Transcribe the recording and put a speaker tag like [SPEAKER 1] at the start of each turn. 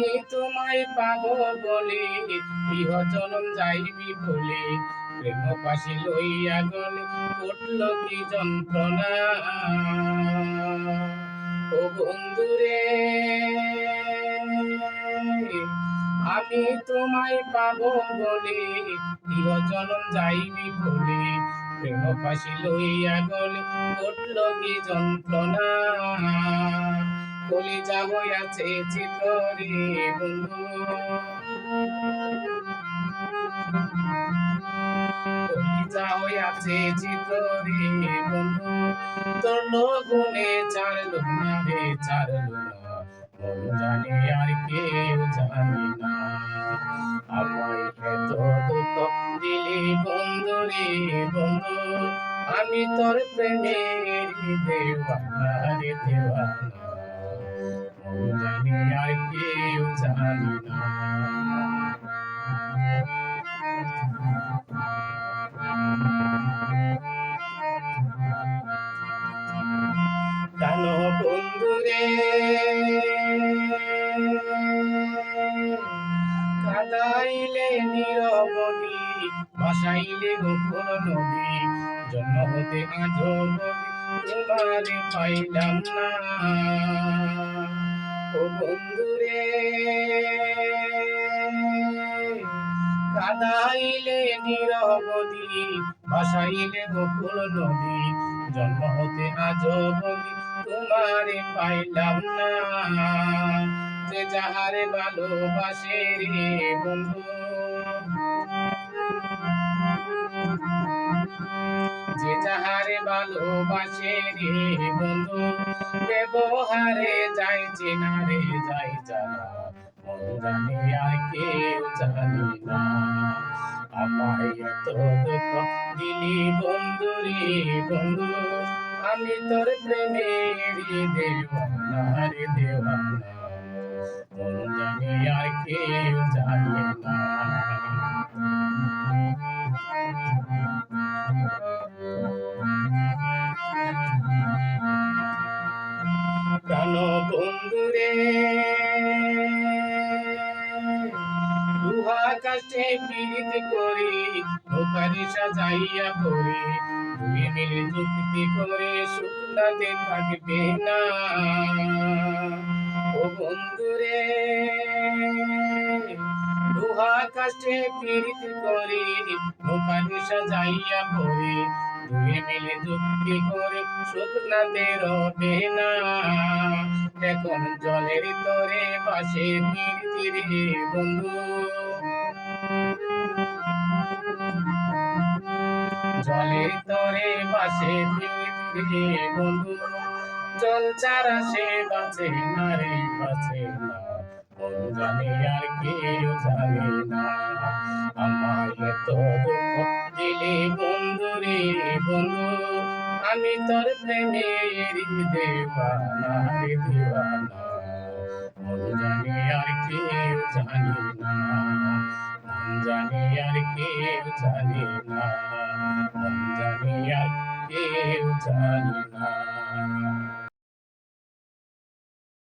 [SPEAKER 1] আমি তোমায় পাবো বলে ইহ জনম যাইবি বলে প্রেম পাশি লইয়া গলে উঠল কি যন্ত্রণা। ও বন্ধুরে, আমি তোমায় পাবো বলে ইহ জনম যাইবি বলে প্রেম পাশি লইয়া গলে উঠল কি যন্ত্রণা। বন্ধু। কলিজা হইয়াছে চিত্রে বন্ধু। না রে আর কেউ বন্ধু বন্ধু। আমি তোর প্রেমের দেওয়ানা রে দেওয়ানা। ভাসাইলে গোকুল নদী। জন্ম হতে আজ তোমারে পাইলাম না। ও বন্ধুরে, কাদাইলে নিরবধি ভাসাইলে গোকুল নদী। জন্ম হতে আজ তোমারে পাইলাম না। যে যাহারে ভালোবাসে বন্ধু। যে যাহারে ভালোবাসে রে বন্ধু, ব্যবহারে যাই চেনা যাই জানা। মন কেউ জানি না। আমায় এত দুঃখ দিলি বন্ধু বন্ধু, আমি তোর প্রেমের দেওয়ানা রে দেওয়ানা। মন কেউ জানে বন্ধুরে দুহা কাছে পীড়িত করে, নৌকারি সাজাইয়া পরে দুই মিলে যুক্তি করে শুকনাতে থাকবে না। ও বন্ধুরে, দুহা কাছে পীড়িত করে, নৌকারি সাজাইয়া দুই মিলে যুক্তি করে শুকনাতে রবে না। এখন জলের তরে পাশে পীড়িত রে বন্ধু। জলের তরে বাসে পৃথিবী বন্ধু। জল ছাড়া সে বাঁচে না রে, বাঁচে না। জানে আর কেউ জানে না। আমায় এত আমি তোর প্রেমের দেওয়ানা রে দেওয়ানা মন জানি আর কেউ জানি না, মন জানে আর কেউ জানি না, মন জানে আর কেউ জানি না।